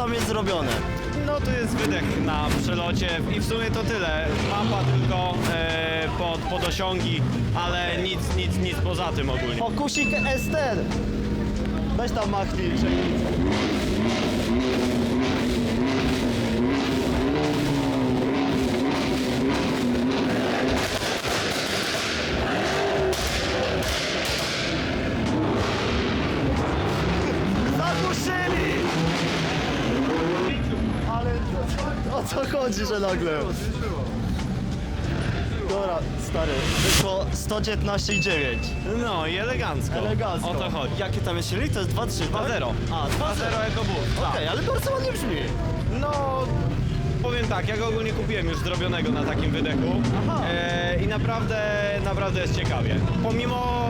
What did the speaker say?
tam jest zrobione? No tu jest wydech na przelocie i w sumie to tyle. Mapa tylko e, pod, pod osiągi, ale nic, nic, nic poza tym ogólnie. Pokusik Ester! Weź tam machnij, przejdź. O co chodzi, że nagle? Dobra, stary, wyszło 119,9. No i elegancko. Elegancko. O to chodzi. Jaki tam jest silnik? To jest 2.3, tak? 2.0. A, 2.0. 2.0 jako bus. Okej, ale bardzo ładnie brzmi. No, powiem tak, ja go ogólnie kupiłem już zrobionego na takim wydechu Aha. e, i naprawdę, naprawdę jest ciekawie. Pomimo